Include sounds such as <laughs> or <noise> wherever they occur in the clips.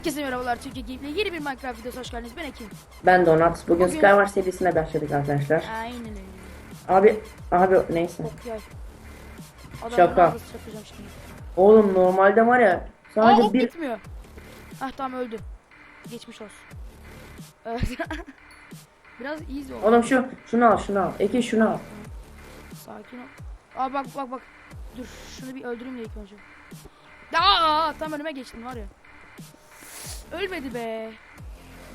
Herkese merhabalar Türkiye Gameplay yeni bir Minecraft videosu hoş geldiniz ben Ekin. Ben Donat. Bugün Bugün- Skyward serisine başladık arkadaşlar. Aynen öyle. Abi, abi neyse. Adamın Şaka. Oğlum normalde var ya Aa sadece ok bir gitmiyor. Ah tamam öldü. Geçmiş olsun. <laughs> Biraz easy oldu. Oğlum şu şunu al şunu al. Eki şunu al. Sakin ol. Aa bak bak bak. Dur şunu bir öldüreyim de ilk önce. Aa tam önüme geçtin var ya. Ölmedi be.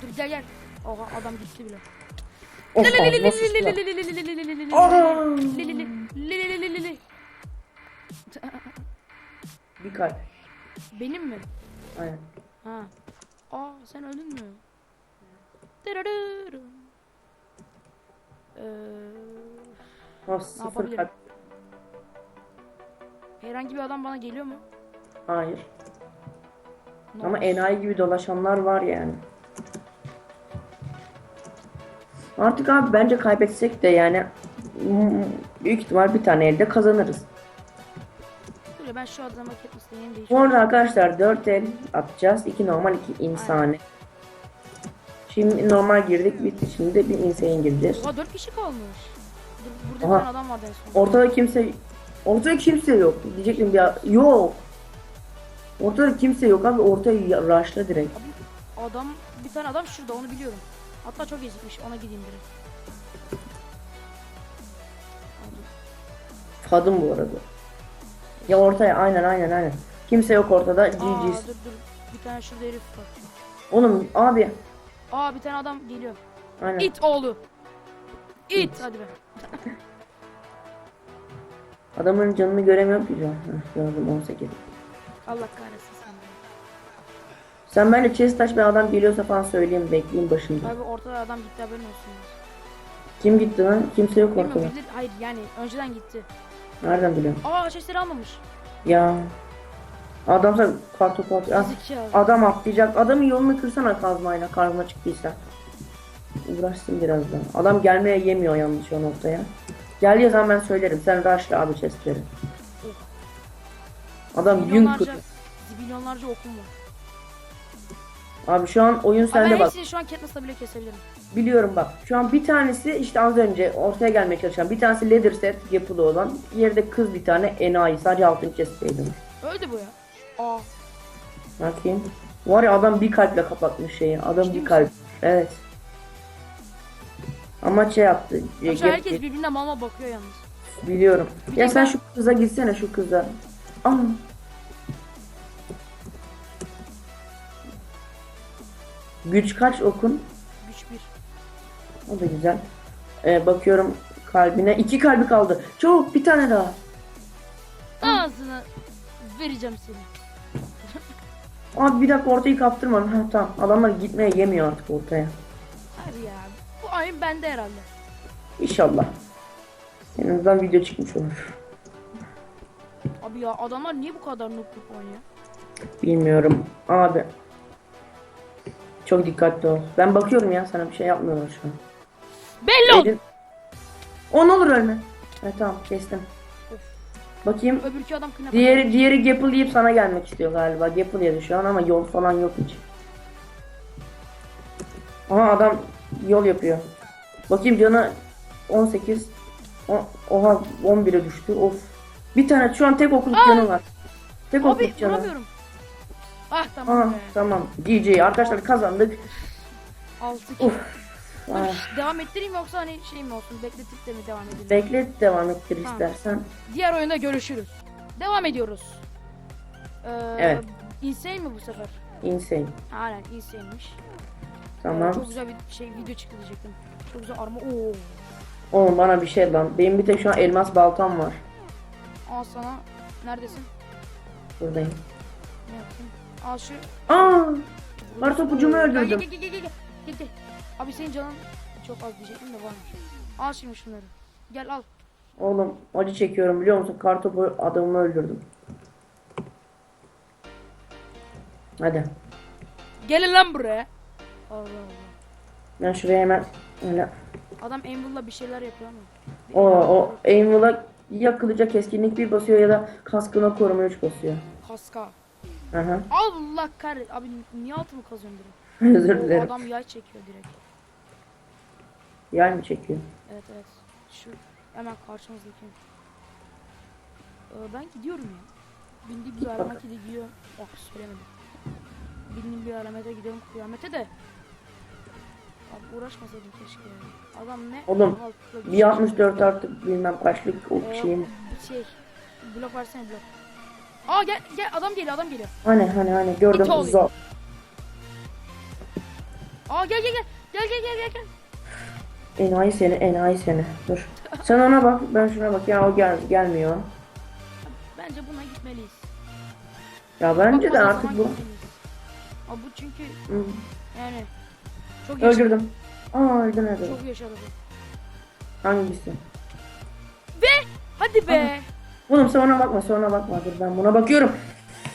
Dur gel gel. Oha adam gitti bile. Of sıçtı. Aa! Bir kalp. Benim mi? Aynen. Ha. Aa sen öldün mü? Dırırırı. Ee, Oh, sıfır kalp. herhangi bir adam bana geliyor mu? Hayır. No. Ama enayi gibi dolaşanlar var yani. Artık abi bence kaybetsek de yani büyük ihtimal bir tane elde kazanırız. Dur ben şu adama Katniss'le yeni Bu arada arkadaşlar 4 el atacağız. 2 normal 2 insani. Şimdi normal girdik bitti. Şimdi de bir insane gireceğiz. Oha 4 kişi kalmış. Dur, burada Aha. bir tane adam vardı en son. Ortada kimse ortada kimse yok. Diyecektim ya yok. Ortada kimse yok abi ortaya ya- rushla direkt. Adam bir tane adam şurada onu biliyorum. Hatta çok ezikmiş ona gideyim direkt. Kadın bu arada. Ya ortaya aynen aynen aynen. Kimse yok ortada. Aa, GG's. dur dur bir tane şurada herif var. Oğlum abi. Aa bir tane adam geliyor. Aynen. İt oğlu. İt hadi be. <laughs> Adamın canını göremiyorum ki şu an. Heh, Gördüm 18. Allah kahretsin sen. de. Sen bence chest taş bir adam geliyorsa falan söyleyeyim bekleyeyim başında. Abi ortada adam gitti haberin olsun. Kim gitti lan? Kimse yok ortada. Bilmiyorum bilir. Hayır yani önceden gitti. Nereden biliyorum? Aa chestleri almamış. Ya. Adam sen kartopu at. Ah, Yazık ya. Adam atlayacak. Adamın yolunu kırsana kazmayla karnına çıktıysa. Uğraşsın biraz daha. Adam gelmeye yemiyor yanlış o noktaya. Geldiği zaman ben söylerim. Sen rushla abi chestleri. Adam yün Milyonlarca, kırıyor. milyonlarca okum var. Abi şu an oyun Abi sende ben bak. hepsini şu an Katniss'la bile kesebilirim. Biliyorum bak. Şu an bir tanesi işte az önce ortaya gelmeye çalışan. Bir tanesi leather set yapılı olan. Diğeri de kız bir tane enayi. Sadece altın chest'teydi. Öldü bu ya. Aa. Bakayım. Var ya adam bir kalple kapatmış şeyi. Adam Ciddi bir kalp. Evet. Ama şey yaptı. E, herkes birbirine mama bakıyor yalnız. Biliyorum. Bir Ya sen ben- şu kıza gitsene şu kıza. Aa. Güç kaç okun? Güç bir. O da güzel. Ee, bakıyorum kalbine. iki kalbi kaldı. Çabuk bir tane daha. Ağzını vereceğim seni. <laughs> Abi bir dakika ortayı kaptırma. Ha tamam. Adamlar gitmeye yemiyor artık ortaya. Hadi ya. Bu ayın bende herhalde. İnşallah. En azından video çıkmış olur. Abi ya adamlar niye bu kadar noob noob oynuyor? Bilmiyorum. Abi. Çok dikkatli ol. Ben bakıyorum ya sana bir şey yapmıyorlar şu an. Belli oldu. Elin... O ne olur ölme. Evet tamam kestim. Bakayım. Öbürkü adam kına Diğeri diğeri Gapple yiyip sana gelmek istiyor galiba. Gapple yedi şu an ama yol falan yok hiç. Aha adam yol yapıyor. Bakayım canı 18. O, oha 11'e düştü. Of. Bir tane şu an tek okuluk canı var. Tek Abi okuluk canı. vuramıyorum. Ah tamam be. tamam. GG arkadaşlar kazandık. 6 kill. Uf. Dur, Ah, Devam ettireyim yoksa hani şey mi olsun bekletip de mi devam edelim? beklet devam ettir Tamam. istersen. Diğer oyunda görüşürüz. Devam ediyoruz. Ee, Evet. Insane mi bu sefer? Insane. Aynen insane'miş. Tamam. Çok güzel bir şey video çıktı diyecektim. Çok güzel arma. Oo. Oğlum bana bir şey lan. Benim bir tek şu an elmas baltam var. Al sana. Neredesin? Buradayım. Ne yaptın? Al şu. Aa! Kartopucumu Gel, öldürdüm. Gel, gel, gel, gel, gel. Gel. Abi senin canın çok az diyecektim de varmış. Al şimdi şunları. Gel al. Oğlum acı çekiyorum biliyor musun? Kartopu adamımı öldürdüm. Hadi. Gelin lan buraya. Allah Allah. Ben şuraya hemen öyle. Adam Anvil'la bir şeyler yapıyor ama. O o Aimwell'a ya kılıca keskinlik bir basıyor ya da kaskına koruma 3 basıyor. Kaska. Aha. Allah kahret. Abi niye altımı kazıyorsun direkt? <laughs> Özür O dilerim. adam yay çekiyor direkt. Yay mı çekiyor? Evet evet. Şu hemen karşımızdaki. Ee, ben gidiyorum ya. Bindiğim bir alamete gidiyor. Oh söylemedim. Bindiğim bir alamete gidiyorum kıyamete de. Abi uğraşmasaydım keşke. Adam ne? Oğlum, Altı- Bir 64 artık bilmem kaçlık o Ee, şeyim. şey. Blok versene blok. Aa gel gel adam geliyor adam geliyor. Hani hani hani gördüm. Zor. Aa gel gel gel. Gel gel gel gel gel. Enayi seni enayi seni. Dur. Sen ona bak ben şuna bak ya o gel gelmiyor. Bence buna gitmeliyiz. Ya bence de Bakmadan artık bu. gitmeliyiz. Aa bu çünkü Hı. yani çok yaşadı. Öldürdüm. Aa öldün. Çok yaşadı bu. Hangisi? Hadi be. Oğlum sen ona bakma sonra bakma dur ben buna bakıyorum.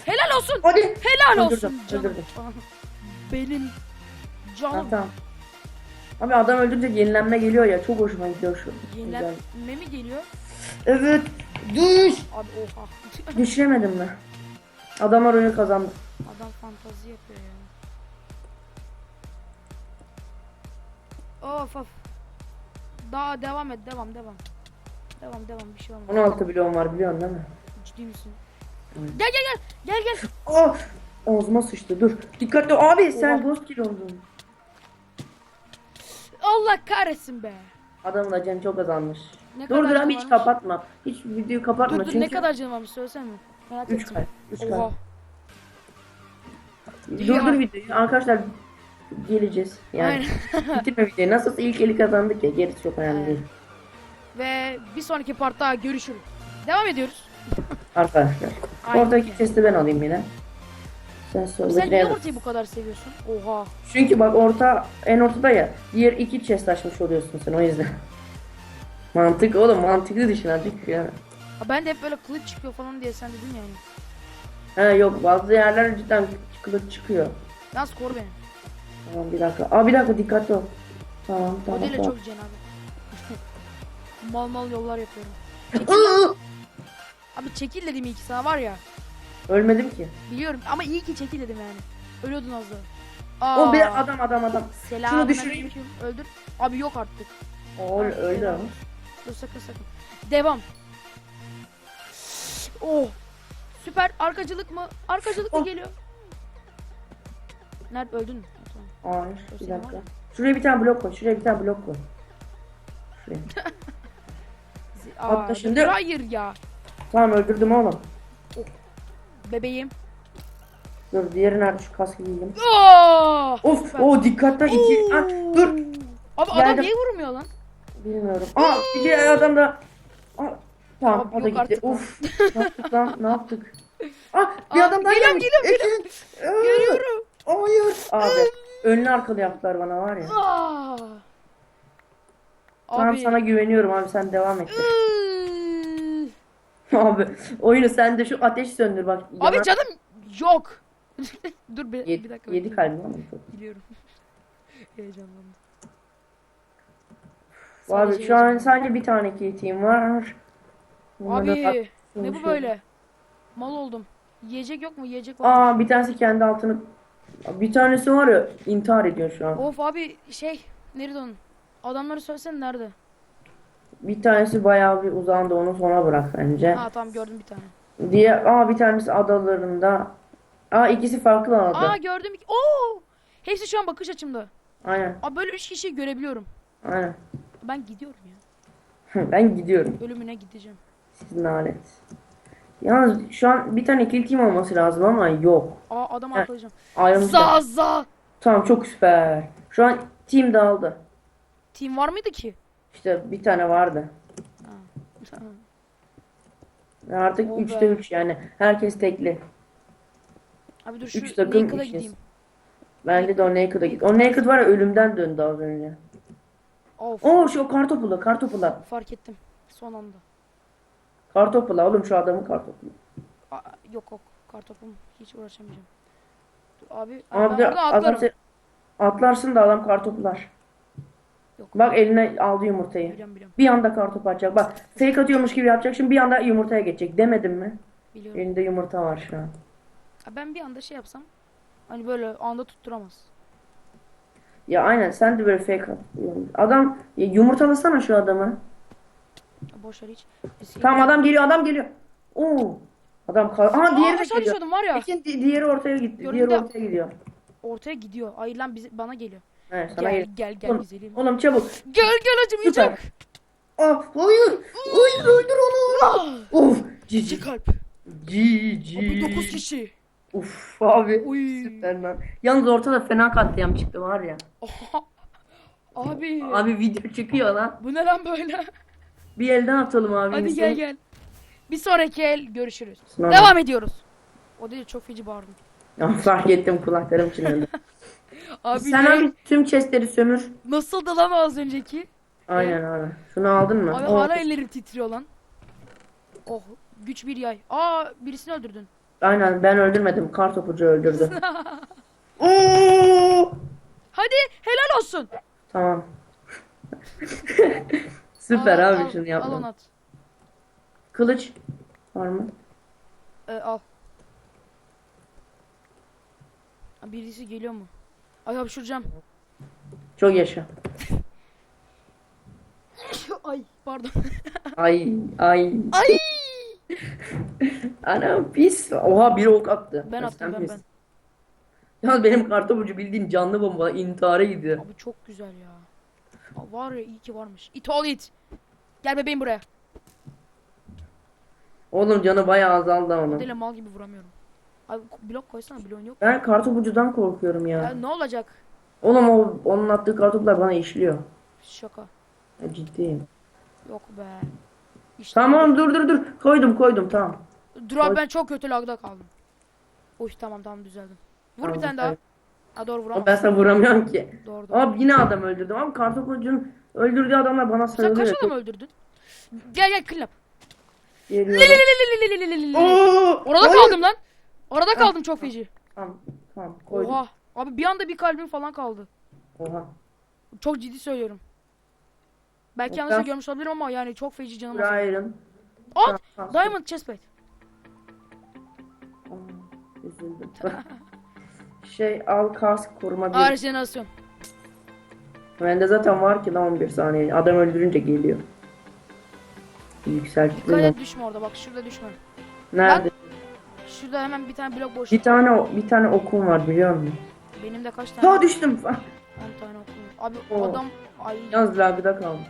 Helal olsun. Hadi. Helal Öldürdüm, olsun canım. öldürdüm. Benim Tamam canım. tamam. Abi adam öldürünce yenilenme geliyor ya çok hoşuma gidiyor şu. Güzel. Yenilenme mi geliyor? Evet. Düş. Abi oha. <laughs> Düşüremedim mi? Adamlar oyunu kazandı. Adam fantazi yapıyor ya. Of of. Daha devam et devam devam. Devam devam bir şey olmaz. 16 milyon var biliyorsun değil mi? Ciddi misin? Evet. Gel gel gel. Gel gel. Oh! Ağzıma sıçtı dur. Dikkatli abi sen Oha. ghost kill oldun. Allah kahretsin be. Adamın da canı çok azalmış. Ne Dur dur abi hiç varmış? kapatma. Hiç videoyu kapatma Dur dur çünkü ne kadar canım varmış söylesene mi? Merak 3 ettim. kalp. 3 Oha. kalp. Durdur videoyu. Arkadaşlar geleceğiz. Yani <laughs> bitirme videoyu. Nasılsa ilk eli kazandık ya. Gerisi çok önemli değil. Ve bir sonraki partta görüşürüz. Devam ediyoruz. <laughs> Arkadaşlar. Aynen. Oradaki chest'i ben alayım yine. Sen Sen soldakine niye ortayı bu kadar seviyorsun? Oha. Çünkü bak orta en ortada ya. Diğer iki chest açmış oluyorsun sen o yüzden. <laughs> Mantık oğlum mantıklı düşün azıcık ya. Ha ben de hep böyle kılıç çıkıyor falan diye sen dedin yani. He yok bazı yerler cidden kılıç çıkıyor. Yalnız koru beni. Tamam bir dakika. Aa bir dakika dikkatli ol. Tamam tamam de tamam. çok cenabı. <laughs> mal mal yollar yapıyorum. Iı! Abi çekil dedim iyi ki sana var ya. Ölmedim ki. Biliyorum ama iyi ki çekil dedim yani. Ölüyordun az daha. O bir adam adam adam. Selam. Şunu düşüreyim. Öldür. Abi yok artık. O öl- öldü ama. Dur sakın sakın. Devam. Oh. Süper. Arkacılık mı? Arkacılık mı Oh. geliyor? Nerede öldün mü? Hayır bir dakika. Şuraya bir tane blok koy. Şuraya bir tane blok koy. Şuraya. Zi- <laughs> Hatta Aa, şimdi- Hayır ya. Tamam öldürdüm oğlum. Bebeğim. Dur diğeri nerede şu kaskı giyeyim. Oh! Of o dikkatten iki. Ha, dur. Abi adam Geldim. niye vurmuyor lan? Bilmiyorum. Aa bir diğer adam da. Aa, tamam Abi o da yok gitti. artık lan. Of. ne yaptık lan ne yaptık? Aa <laughs> bir Aa, adam daha geliyorum, gelmiş. geliyorum, Ekin. <laughs> Aa, Görüyorum. Hayır. Abi önlü arkalı yaptılar bana var ya. Aa! Tamam Abi. sana güveniyorum abi sen devam et. <laughs> Abi oyunu sen de şu ateş söndür bak. Abi yanar- canım yok. <laughs> Dur bir, Yedi, bir dakika. yedi kalbim ama. Biliyorum. <laughs> Heyecanlandım. Abi Sadece şu an sadece bir tane kilitiyim var. Bunları da Abi ne bu böyle? Mal oldum. Yiyecek yok mu? Yiyecek var. Aa bir tanesi kendi altını bir tanesi var ya intihar ediyor şu an. Of abi şey nerede onun? Adamları söylesene nerede? Bir tanesi bayağı bir uzandı onu sona bırak bence. Ha tamam gördüm bir tane. Diye aa bir tanesi adalarında. Aa ikisi farklı ada. Aa gördüm. Oo! Hepsi şu an bakış açımda. Aynen. Abi böyle üç kişiyi görebiliyorum. Aynen. Ben gidiyorum ya. <laughs> ben gidiyorum. Ölümüne gideceğim. Sizin alet. Yalnız şu an bir tane kill team olması lazım ama yok. Aa adam. Za za. Tamam çok süper. Şu an team dağıldı. Team var mıydı ki? İşte bir tane vardı. Tamam. Ve Artık Oh 3'te be. 3 yani. Herkes tekli. Abi dur şu Üç takım, Naked'a gideyim. Bence de o Naked'a git. O Naked var ya ölümden döndü az önce. Of. Oo şu kartopula kartopula. Fark ettim. Son anda. Kartopula oğlum şu adamın kartopula. Aa, yok yok. Kartopum hiç uğraşamayacağım. Dur abi. Bir de adam atlarım. se- atlarsın da adam kartopular. Yok. Bak eline aldı yumurtayı. Biliyorum biliyorum. Bir anda kartopu atacak. Bak fake atıyormuş gibi yapacak. Şimdi bir anda yumurtaya geçecek. Demedim mi? Biliyorum. Elinde yumurta var şu an. Ben bir anda şey yapsam hani böyle anda tutturamaz. Ya aynen sen de böyle fake at. Adam ya yumurtalasana şu adamı. Boş ver hiç. Tamam adam geliyor adam geliyor. Oo. Adam kal. Aha diğeri de geliyor. düşüyordum var ya. Ekin di- diğeri ortaya gitti. Diğeri ortaya gidiyor. Ortaya gidiyor. Hayır lan bize, bana geliyor. He sana Gel gel. gel gel Oğlum, güzelim. oğlum çabuk. Gel gel acımayacak. Ah hayır. Hayır öldür onu. Ah! Of. İki Cici. kalp. Cici. Abi 9 kişi. Uf abi. Uy. Süper lan. Yalnız ortada fena katliam çıktı var ya. Oha. Abi. Abi video çıkıyor lan. Bu ne lan böyle? Bir elden atalım abi. Hadi gel gel. Bir sonraki el görüşürüz. Sınav. Devam ediyoruz. O değil çok feci bağırdım. Ya, fark ettim kulaklarım çınladı. <laughs> Abi Sen ne- abi tüm chestleri sömür. nasıldı lan az önceki? Aynen abi. Şunu aldın mı? Abi Oh. hala ellerim titriyor lan. Oh güç bir yay. Aa birisini öldürdün. Aynen ben öldürmedim. Kar topucu öldürdü. <laughs> Oo! Hadi helal olsun. Tamam. <laughs> Süper Al, abi al, şunu Al yapma. onu at. Kılıç var mı? Ee, al. Birisi geliyor mu? Ay hapşuracağım. Çok yaşa. <laughs> Ay pardon. <laughs> Ay ay. Ay. <laughs> Ana pis. Oha biri ok attı. Ben attım sen ben pis. ben. Yalnız benim kartopucu bildiğin canlı bomba intihara gidiyor. Abi çok güzel ya. Aa, var ya iyi ki varmış. İt ol it. Gel bebeğim buraya. Oğlum canı bayağı azaldı onun. Dele mal gibi vuramıyorum. Abi blok koysana bloğun yok. Ben kartopucudan korkuyorum ya. Ya ne olacak? Oğlum o onun attığı kartoplar bana işliyor. Şaka. Ya, ciddiyim. Yok be. İşte Tamam dur dur dur. Koydum koydum tamam. Dur abi ben çok kötü lagda kaldım. Uy tamam tamam düzeldim. Vur bir Tamam, tane daha. evet. Ha doğru vuramam. Ben sana vuramıyorum ki. Doğru doğru. Abi yine adam öldürdüm ama kartopucun öldürdüğü adamlar bana Sen kaç adam öldürdün? Gel gel killap. Geliyorum. Oo, Orada hayır. kaldım lan. Orada kaldım çok feci. Tamam tamam koydum. Oha. Oha. Abi bir anda bir kalbim falan kaldı. Çok ciddi söylüyorum. Belki Oha. yanlışlıkla görmüş olabilirim ama yani çok feci canım acıdı. Brian. Aa! Tamam, tamam. Diamond chestplate. Aa, Üzüldüm. <laughs> <laughs> şey al kask koruma Aa bir. rejenerasyon. Bende zaten var ki lan 11 saniye. Adam öldürünce geliyor. Dikkat Yükselttim. et düşme orada bak şurada düşme. Nerede? Şurada hemen bir tane blok boş. Bir tane bir tane okum var biliyor musun? Benim de kaç tane? Daha düştüm. <laughs> 10 tane okum. Abi Oo. adam ay Yalnız lagda kaldım.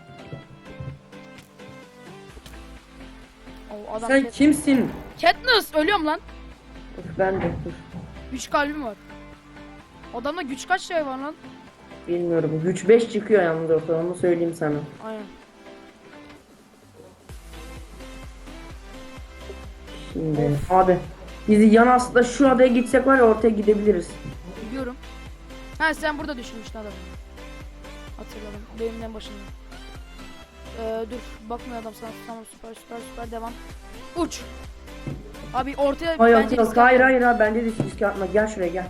o adam Sen Kat- kimsin? Katniss ölüyorum lan. Of, ben de dur. Güç kalbim var. Adamda güç kaç şey var lan? Bilmiyorum. Güç 5 çıkıyor yalnız ortada onu söyleyeyim sana. Aynen. Şimdi abi bizi yan aslında şu adaya gitsek var ya ortaya gidebiliriz. Biliyorum. Ha sen burada düşürmüştün adamı. Hatırladım. Benim en başında. Ee, dur bakmıyor adam sana. Tamam süper süper süper devam. Uç. Abi ortaya Hayır bence yok risk hayır atma. hayır hayır bende de risk atma gel şuraya gel.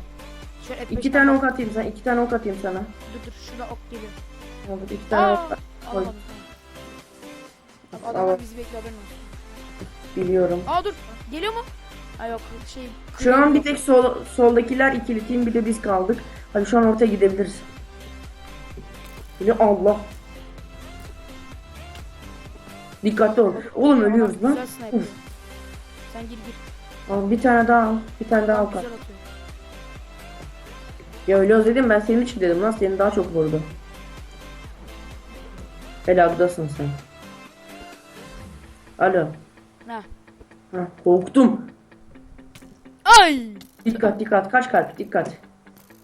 Şöyle F5 İki tane ok atayım sana iki tane ok atayım sana. Dur dur şurada ok geliyor. Olur iki tane Aa, ok alamadım. tamam. Abi Adamlar bizi bekliyor haberin olsun. biliyorum. Aa dur. Geliyor mu? Ha yok şey. Şu an bir tek sol, soldakiler ikili team bir de biz kaldık. Hadi şu an ortaya gidebiliriz. Biliyor Allah. Dikkatli ol. Oğlum ölüyoruz lan. Güzel sniper. Sen gir gir. Al, bir tane daha al. Bir tane daha al. Güzel atıyor. Ya ölüyoruz dedim ben senin için dedim lan seni daha çok vurdu. Helagdasın sen. Alo. Ha. Ha, korktum. Ay! Dikkat dikkat kaç kalp dikkat.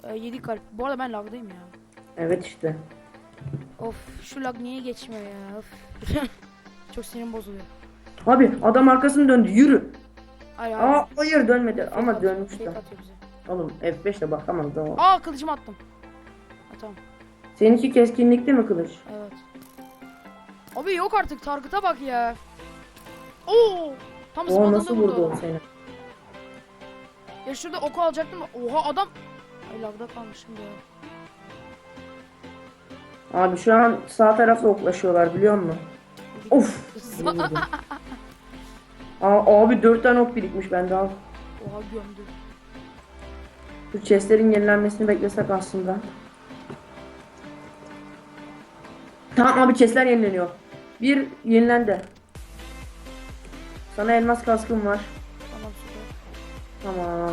Ee, 7 kalp. Bu arada ben lagdayım ya. Evet işte. Of şu lag niye geçmiyor ya? Of. <laughs> Çok sinirim bozuluyor. Abi adam arkasını döndü yürü. Ay ay. Aa hayır dönmedi Fake ama atıyor, dönmüştü. fake atıyor bize. Oğlum F5 ile bakamaz da o. Aa kılıcımı attım. Ha, tamam. Seninki keskinlikli mi kılıç? Evet. Abi yok artık targıta bak ya. Oo! Tam O spotunda nasıl vurdu seni? Ya şurada oku alacaktım. da- Oha adam. Ay lagda kalmışım ya. Abi şu an sağ tarafta oklaşıyorlar biliyor musun? Of. iyi vurdu. Aa, abi 4 tane ok birikmiş bende al. Oha gömdü. Şu chestlerin yenilenmesini beklesek aslında. Tamam abi chestler yenileniyor. Bir yenilendi. Sana elmas kaskım var. Tamam süper. Tamam.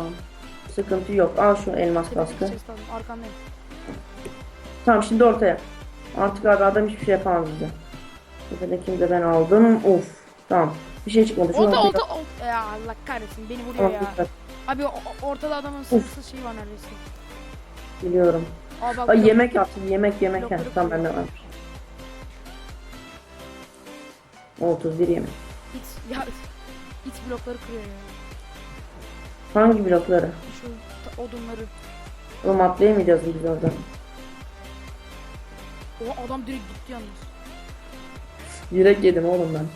Sıkıntı yok. Al şu elmas kaskı. Arkandayım. Tamam şimdi ortaya. Artık abi adam hiçbir şey yapamaz bize. Tepedekini de ben aldım. Of. Tamam. Bir şey çıkmadı. Şu Olta olta olta. Ya Allah kahretsin beni vuruyor ya. dikkat. Abi o- ortada adamın sırsı şey var neredeyse. Biliyorum. Aa bak. Ay yemek yaptım. Yemek yemek. Blokları Heh, Tamam bende varmış. 31 yemek. It, ya it blokları kırıyor ya. Hangi blokları? Şu ta- odunları. Oğlum atlayamayacağız biz oradan. O adam direkt gitti yalnız. Yürek yedim oğlum ben.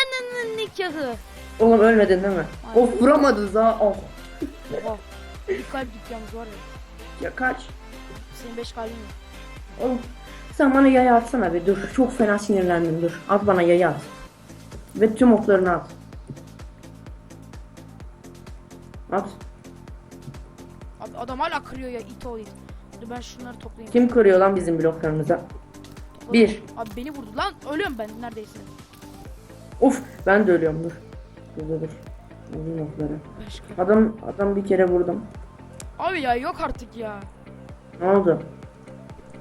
Ananın nikahı. Oğlum ölmedin değil mi? Aynen. Of vuramadınız ha. Oh. Oha. Bir kalp yalnız var ya. Ya kaç. Senin 5 kalbin yok. Oğlum sen bana yayı atsana bir dur. Çok fena sinirlendim dur. At bana yayı at. Ve tüm oklarını at. At. Abi adam hala kırıyor ya it o it. Dur ben şunları toplayayım. Kim kırıyor lan bizim bloklarımıza? Bir. Abi beni vurdu lan. Ölüyorum ben neredeyse. Of ben de ölüyorum dur. Dur dur. Uzun okları. 5 kalp. Adam adam bir kere vurdum. Abi ya yok artık ya. Ne oldu?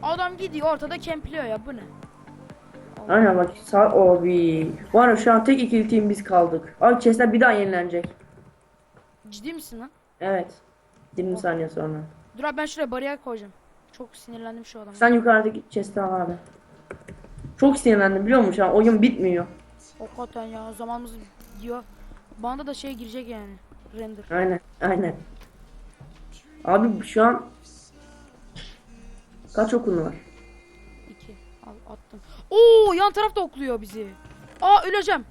Adam gidiyor ortada kempliyor ya bu ne? Aynen bak sağ abi. Var ya şu an tek ikili team biz kaldık. Abi chestler bir daha yenilenecek. Ciddi misin lan? Evet. 20 saniye sonra. Dur abi ben şuraya bariyer koyacağım. Çok sinirlendim şu adama. Sen yukarıdaki chest'i al abi. Çok sinirlendim biliyor musun şu an oyun bitmiyor. Hakikaten ya zamanımız gidiyor. Bana da şey girecek yani. Render. Aynen aynen. Abi şu an kaç okun var? 2. Al attım. Oo yan taraf da okluyor bizi. Aa öleceğim.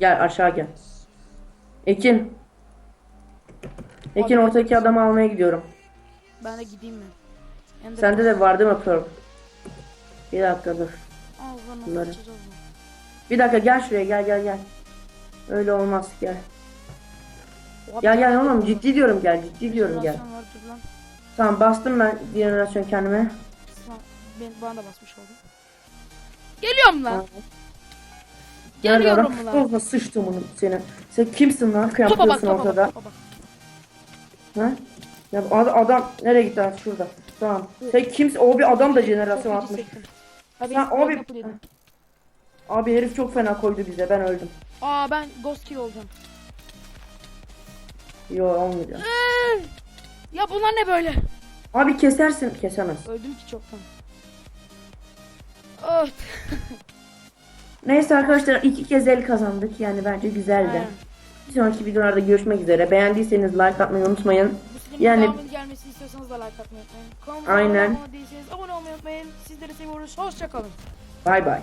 Gel aşağı gel. Ekin. Ekin Abi- ortadaki adamı almaya gidiyorum. Ben de gideyim mi? Ender Sende de var değil mi Pearl? Bir dakika dur. Al Bunları. Bir dakika gel şuraya gel gel gel. Öyle olmaz gel. Oha, Gel bir gel oğlum ciddi diyorum gel ciddi diyorum gel. Var, dur lan. Tamam bastım ben jenerasyon kendime. Ben, bana da basmış oldu. Geliyorum lan. Geliyorum lan. Of sıçtım bunu seni. Sen kimsin lan? Topa bak topa ortada. bak. Topa bak. Ha? Ya bu ad- adam nereye gitti şurada. Tamam. Sen kimsin? O bir adam da jenerasyon Çok atmış. sektim. Abi, Sen kapı dedim. Abi herif çok fena koydu bize. Ben öldüm. Aa ben Ghost Key olacağım. Yo olmayacak. Ee, ya bunlar ne böyle? Abi kesersin. Kesemez. Öldüm ki çoktan. Oh. <laughs> Neyse arkadaşlar iki kez el kazandık. Yani bence güzeldi. Aynen. Bir sonraki videolarda görüşmek üzere. Beğendiyseniz like atmayı unutmayın. Yani- devamının gelmesini istiyorsanız da like atmayı unutmayın. Aynen. abone olmayı unutmayın. Sizleri seviyoruz. Hoşçakalın. Bay bay.